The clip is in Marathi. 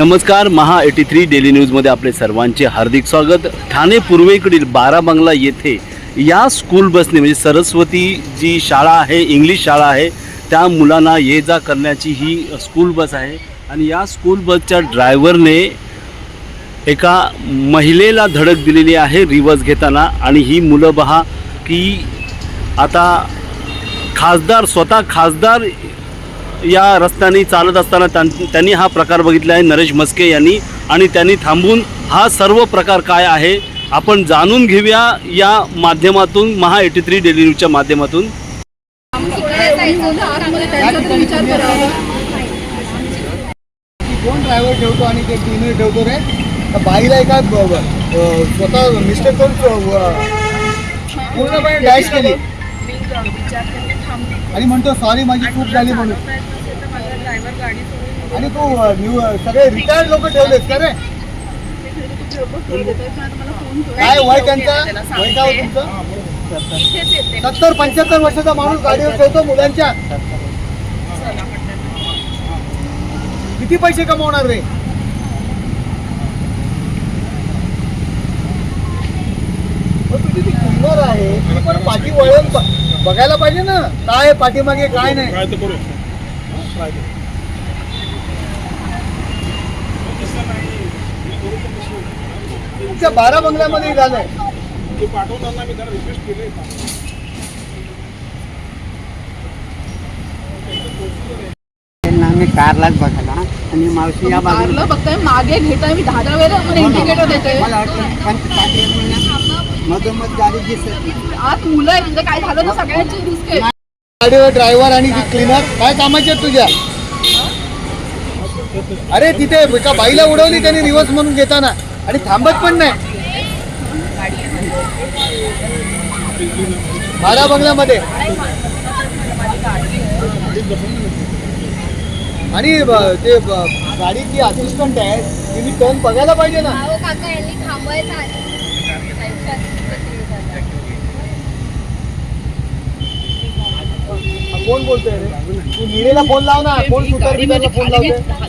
नमस्कार महा एटी थ्री डेली न्यूजमध्ये आपले सर्वांचे हार्दिक स्वागत. ठाणे पूर्वेकडील बारा बंगला येथे या स्कूल बसने म्हणजे सरस्वती जी शाळा आहे इंग्लिश शाळा आहे त्या मुलांना ये जा करण्याची ही स्कूल बस आहे. आणि या स्कूल बसच्या ड्रायव्हरने एका महिलेला धडक दिलेली आहे रिवर्स घेताना. आणि ही मुलं पहा की आता खासदार स्वतः खासदार या रस्त्याने चालत असताना त्यांनी हा प्रकार बघितला आहे. नरेश मस्के यांनी. आणि त्यांनी थांबून हा सर्व प्रकार काय आहे आपण जाणून घेऊया या माध्यमातून महा एटी थ्री डेली न्यूजच्या माध्यमातून. कोण ड्रायव्हर ठेवतो आणि ते क्लिनर ठेवतो रे? बाईला एका स्वतः मिस्टेक करून पूर्णपणे डॅश केली. आणि म्हणतो सॉरी माझी चूक झाली म्हणून. आणि तू न्यू सगळे रिटायर्ड लोक ठेवलेत का रे? काय वय त्यांचा? वय काय तुमचं? सत्तर पंच्याहत्तर वर्षाचा माणूस गाडीवर ठेवतो मुलांच्या. किती पैसे कमवणार रे? तुझी ती किंमत आहे पण पाठी वळून ब- बघायला पाहिजे ना. काय पाठीमागे काय नाही. तुमच्या बारा बंगल्यामध्ये झालंय. आम्ही कारलाच बघायला. आणि मावशी या बाजूला बघताय मागे घेताय मी दहा दहा वेळेला मला इंडिकेटर देतोय. मला वाटतं पंच पाटील मधोमध गाडी दिसत आत मुलं आहेत म्हणजे काय झालं ना सगळ्यांची रिस्क आहे. गाडीवर ड्रायव्हर आणि क्लीनर काय कामाचे आहेत तुझ्या? अरे तिथे एका बाईला उडवली त्यांनी रिवर्स म्हणून घेताना. आणि थांबत पण नाही. बारा बंगल्यामध्ये. आणि ते ब- गाडीची असिस्टंट आहे तिने टर्न बघायला पाहिजे ना. अहो काका यांनी थांबवायचं आधी हा, कोण बोलतोय रे? तू निळेला फोन लाव ना. कोण सुतार गाडी माझी फोन लावतोय? दहा